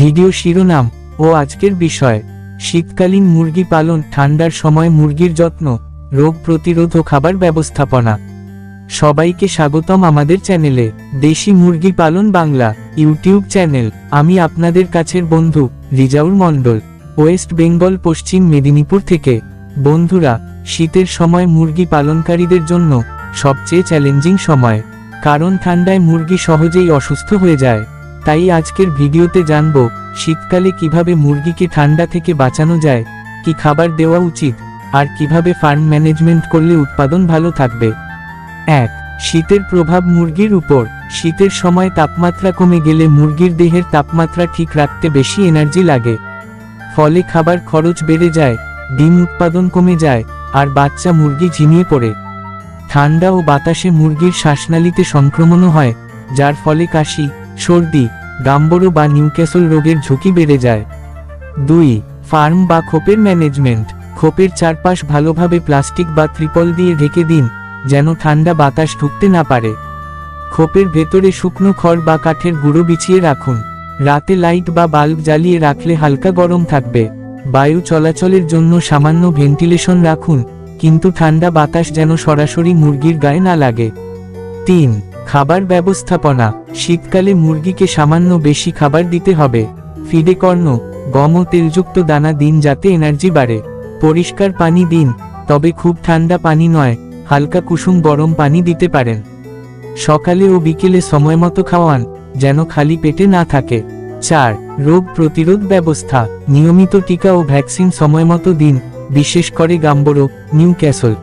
Video শিরোনাম ও আজকের বিষয়, শীতকালীন মুরগি পালন, ঠান্ডার সময় মুরগির যত্ন, রোগ প্রতিরোধ ও খাবার ব্যবস্থাপনা। সবাইকে স্বাগতম আমাদের চ্যানেলে, দেশি মুরগি পালন বাংলা, ইউটিউব চ্যানেল। আমি আপনাদের কাছের বন্ধু রিজাউর মণ্ডল, ওয়েস্ট বেঙ্গল, পশ্চিম মেদিনীপুর থেকে। বন্ধুরা, শীতের সময় মুরগি পালনকারীদের জন্য সবচেয়ে চ্যালেঞ্জিং সময়, কারণ ঠান্ডায় মুরগি সহজেই অসুস্থ হয়ে যায়। তাই আজকের ভিডিওতে জানব, শীতকালে কীভাবে মুরগিকে ঠান্ডা থেকে বাঁচানো যায়, কি খাবার দেওয়া উচিত, আর কীভাবে ফার্ম ম্যানেজমেন্ট করলে উৎপাদন ভালো থাকবে। এক, শীতের প্রভাব মুরগির উপর, শীতের সময় তাপমাত্রা কমে গেলে মুরগির দেহের তাপমাত্রা ঠিক রাখতে বেশি এনার্জি লাগে। ফলে খাবার খরচ বেড়ে যায়, ডিম উৎপাদন কমে যায়, আর বাচ্চা মুরগি ঝিমিয়ে পড়ে। ঠান্ডা ও বাতাসে মুরগির শ্বাসনালীতে সংক্রমণও হয়, যার ফলে কাশি, সর্দি গাম্বরো বা নিউক্যাসল রোগের ঝুঁকি বেড়ে যায়। দুই, ফার্ম বা খোপের ম্যানেজমেন্ট। খোপের চারপাশ ভালোভাবে প্লাস্টিক বা ত্রিপল দিয়ে ঢেকে দিন, যেন ঠান্ডা বাতাস ঢুকতে না পারে। খোপের ভেতরে শুকনো খড় বা কাঠের গুঁড়ো বিছিয়ে রাখুন। রাতে লাইট বা বাল্ব জ্বালিয়ে রাখলে হালকা গরম থাকবে। বায়ু চলাচলের জন্য সামান্য ভেন্টিলেশন রাখুন, কিন্তু ঠান্ডা বাতাস যেন সরাসরি মুরগির গায়ে না লাগে। তিন খাবার ব্যবস্থাপনা। শীতকালে মুরগিকে সামান্য বেশি খাবার দিতে হবে। ফিডে কর্ণ, গম ও তেলযুক্ত দানা দিন যাতে এনার্জি বাড়ে। পরিষ্কার পানি দিন, তবে খুব ঠান্ডা পানি নয়, হালকা কুসুম গরম পানি দিতে পারেন। সকালে ও বিকেলে সময়মতো খাওয়ান, যেন খালি পেটে না থাকে। চার, রোগ প্রতিরোধ ব্যবস্থা, নিয়মিত টিকা ও ভ্যাকসিন সময়মতো দিন, বিশেষ করে গাম্বরো নিউ ক্যাসল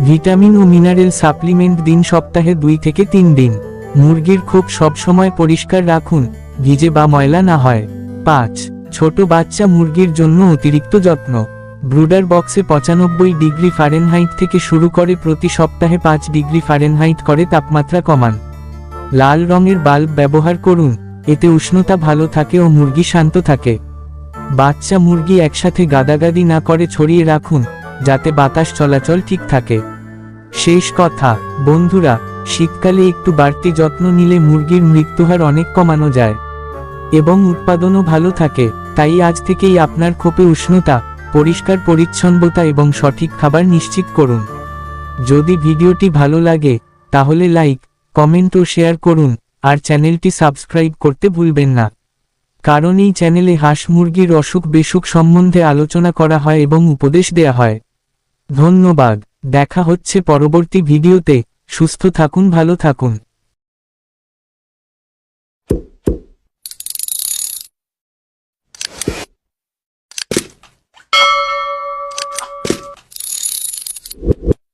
ভিটামিন ও মিনারেল সাপ্লিমেন্ট দিন সপ্তাহে দুই থেকে তিন দিন। মুরগির খোপ সবসময় পরিষ্কার রাখুন, ভিজে বা ময়লা না হয়। পাঁচ, ছোট বাচ্চা মুরগির জন্য অতিরিক্ত যত্ন। ব্রুডার বক্সে পঁচানব্বই ডিগ্রি ফারেনহাইট থেকে শুরু করে প্রতি সপ্তাহে পাঁচ ডিগ্রি ফারেনহাইট করে তাপমাত্রা কমান। লাল রঙের বাল্ব ব্যবহার করুন, এতে উষ্ণতা ভালো থাকে ও মুরগি শান্ত থাকে। বাচ্চা মুরগি একসাথে গাদাগাদি না করে ছড়িয়ে রাখুন যাতে বাতাস চলাচল ঠিক থাকে। শেষ কথা, বন্ধুরা, শীতকালে একটু বাড়তি যত্ন নিলে মুরগির মৃত্যুহার অনেক কমানো যায়। এবং উৎপাদনও ভালো থাকে, তাই আজ থেকেই আপনার খোপে উষ্ণতা, পরিষ্কার পরিচ্ছন্নতা এবং সঠিক খাবার নিশ্চিত করুন। যদি ভিডিওটি ভালো লাগে, তাহলে লাইক, কমেন্ট ও শেয়ার করুন, আর চ্যানেলটি সাবস্ক্রাইব করতে ভুলবেন না। কারণ এই চ্যানেলে হাঁস মুরগির অসুখ বেসুখ সম্বন্ধে আলোচনা করা হয় এবং উপদেশ দেয়া হয়। ধন্যবাদ দেখা হচ্ছে পরবর্তী ভিডিওতে সুস্থ থাকুন ভালো থাকুন।